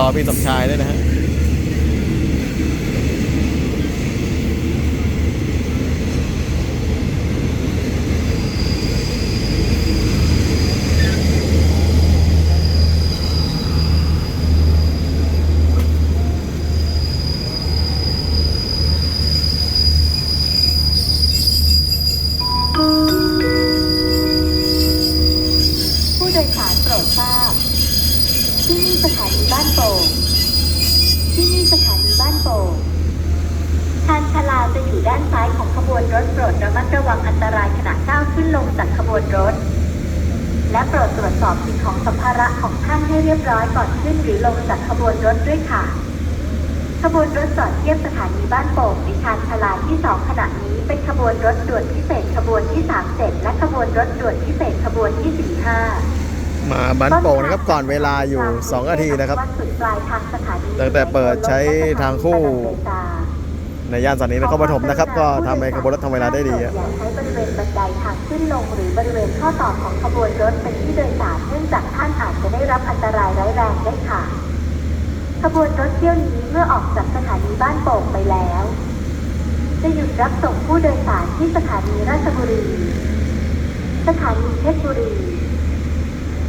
รอพี่สมชายด้วยนะฮะผู้โดยสารโปรดทราบ ที่นี่สถานีบ้านโป่งที่นี่สถานีบ้านโป่งชานชาลาจะอยู่ด้านซ้ายของขบวนรถโปรดระมัดระวังอันตรายขณะก้าวขึ้นลงจากขบวนรถ และโปรดตรวจสอบสิ่งของสัมภาระของท่านให้เรียบร้อยก่อนขึ้นหรือลงจากขบวนรถด้วยค่ะ ขบวนรถจอดเทียบสถานีบ้านโป่งในชานชาลาที่ 2 ขณะนี้เป็นขบวนรถด่วนพิเศษขบวนที่ 37 และขบวนรถด่วนพิเศษขบวนที่ 45 มาบ้านโป่งนะครับก่อนเวลาอยู่ 2 นาทีนะครับวันสุดปลายทางสถานีตั้งแต่เปิดใช้ทางคู่ ในย่านสันนินครปฐมนะครับ ก็ทำให้ขบวนรถทำเวลาได้ดีอย่าอะใช้บริเวณบันไดทางขึ้นลงหรือบริเวณข้อต่อของขบวนรถเป็นที่โดยสารเนื่องจากท่านอาจจะได้รับอันตรายร้ายแรงได้ค่ะ ขบวนรถเที่ยวนี้เมื่อออกจากสถานีบ้านโป่งไปแล้ว จะหยุดรับส่งผู้โดยสารที่สถานีราชบุรี สถานีเพชรบุรี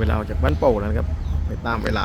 เวลาออกจากบ้านโป่งแล้วนะครับ ไปตามเวลา